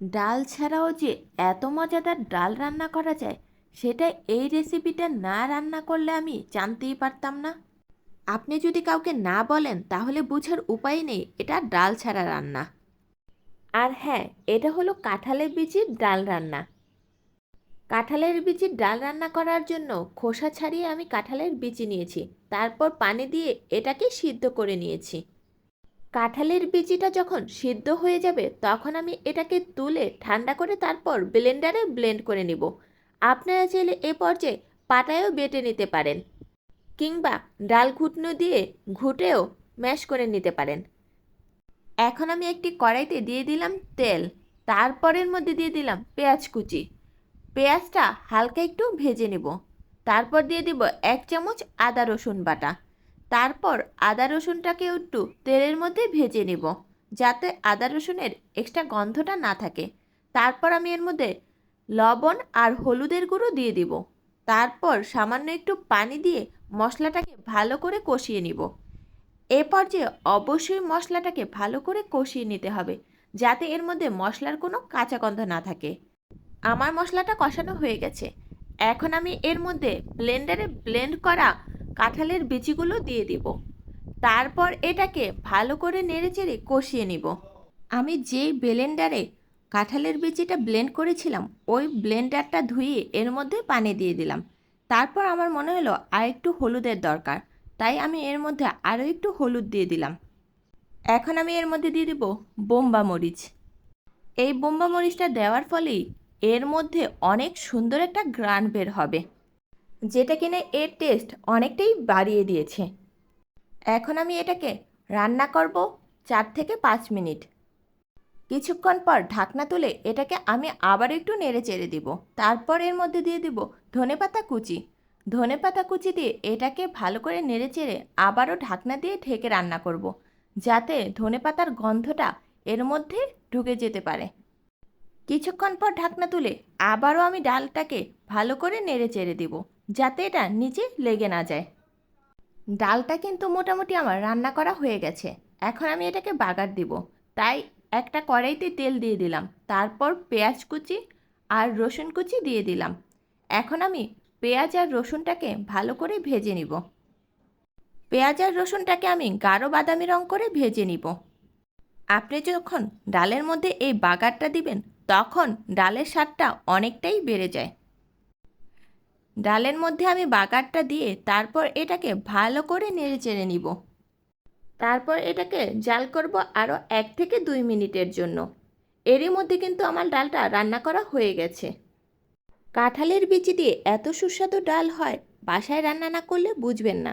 ডাল ছাড়াও যে এত মজাদার ডাল রান্না করা যায়, সেটা এই রেসিপিটা না রান্না করলে আমি জানতেই পারতাম না। আপনি যদি কাউকে না বলেন, তাহলে বুঝার উপায় নেই, এটা ডাল ছাড়া রান্না। আর হ্যাঁ এটা হলো কাঁঠালের বিচির ডাল রান্না। কাঁঠালের বিচির ডাল রান্না করার জন্য খোসা ছাড়িয়ে আমি কাঁঠালের বিচি নিয়েছি, তারপর পানি দিয়ে এটাকে সিদ্ধ করে নিয়েছি। কাঁঠালের বিচিটা যখন সিদ্ধ হয়ে যাবে, তখন আমি এটাকে তুলে ঠান্ডা করে তারপর ব্লেন্ডারে ব্লেন্ড করে নিব। আপনারা চাইলে এ পর্যায়ে পাটায়ও বেটে নিতে পারেন কিংবা ডাল ঘুটনো দিয়ে ঘুটেও ম্যাশ করে নিতে পারেন। এখন আমি একটি কড়াইতে দিয়ে দিলাম তেল, তারপরের মধ্যে দিয়ে দিলাম পেঁয়াজ কুচি। পেঁয়াজটা হালকা একটু ভেজে নেব, তারপর দিয়ে দিব এক চামচ আদা রসুন বাটা। তারপর আদা রসুনটাকে একটু তেলের মধ্যে ভেজে নেব, যাতে আদা রসুনের এক্সট্রা গন্ধটা না থাকে। তারপর আমি এর মধ্যে লবণ আর হলুদের গুঁড়ো দিয়ে দিব। তারপর সামান্য একটু পানি দিয়ে মশলাটাকে ভালো করে কষিয়ে নিব। এ পর্যায়ে অবশ্যই মশলাটাকে ভালো করে কষিয়ে নিতে হবে, যাতে এর মধ্যে মশলার কোনো কাঁচা গন্ধ না থাকে। আমার মশলাটা কষানো হয়ে গেছে। এখন আমি এর মধ্যে ব্লেন্ডারে ব্লেন্ড করা কাঁঠালের বিচিগুলো দিয়ে দিব। তারপর এটাকে ভালো করে নেড়েচেড়ে কষিয়ে নিব। আমি যেই ব্লেন্ডারে কাঁঠালের বিচিটা ব্লেন্ড করেছিলাম, ওই ব্লেন্ডারটা ধুয়ে এর মধ্যে পানি দিয়ে দিলাম। তারপর আমার মনে হলো আর একটু হলুদের দরকার, তাই আমি এর মধ্যে আরও একটু হলুদ দিয়ে দিলাম। এখন আমি এর মধ্যে দিয়ে দিব বোম্বা মরিচ। এই বোম্বা মরিচটা দেওয়ার ফলেই এর মধ্যে অনেক সুন্দর একটা গ্রান বের হবে। যেটা কিনা এর টেস্ট অনেকটাই বাড়িয়ে দিয়েছে। এখন আমি এটাকে রান্না করব চার থেকে পাঁচ মিনিট। কিছুক্ষণ পর ঢাকনা তুলে এটাকে আমি আবার একটু নেড়ে চেড়ে দিব। তারপর এর মধ্যে দিয়ে দিব ধনেপাতা কুচি। ধনেপাতা কুচি দিয়ে এটাকে ভালো করে নেড়ে চেড়ে আবারও ঢাকনা দিয়ে ঢেকে রান্না করব, যাতে ধনেপাতার গন্ধটা এর মধ্যে ঢুকে যেতে পারে। কিছুক্ষণ পর ঢাকনা তুলে আবারও আমি ডালটাকে ভালো করে নেড়ে চেড়ে দিব। যাতে এটা নিচে লেগে না যায়। ডালটা কিন্তু মোটামুটি আমার রান্না করা হয়ে গেছে। এখন আমি এটাকে বাগার দিব। তাই একটা কড়াইতে তেল দিয়ে দিলাম। তারপর পেঁয়াজ কুচি আর রসুন কুচি দিয়ে দিলাম। এখন আমি পেঁয়াজ আর রসুনটাকে ভালো করে ভেজে নিব। পেঁয়াজ আর রসুনটাকে আমি গাঢ় বাদামি রং করে ভেজে নিব। আপনি যখন ডালের মধ্যে এই বাগারটা দিবেন, তখন ডালের স্বাদটা অনেকটাই বেড়ে যায়। ডালের মধ্যে আমি বাগারটা দিয়ে তারপর এটাকে ভালো করে নেড়ে চেড়ে নিব। তারপর এটাকে জাল করব আরও এক থেকে দুই মিনিটের জন্য। এরই মধ্যে কিন্তু আমার ডালটা রান্না করা হয়ে গেছে। কাঁঠালের বিচি দিয়ে এত সুস্বাদু ডাল হয়, বাসায় রান্না না করলে বুঝবেন না।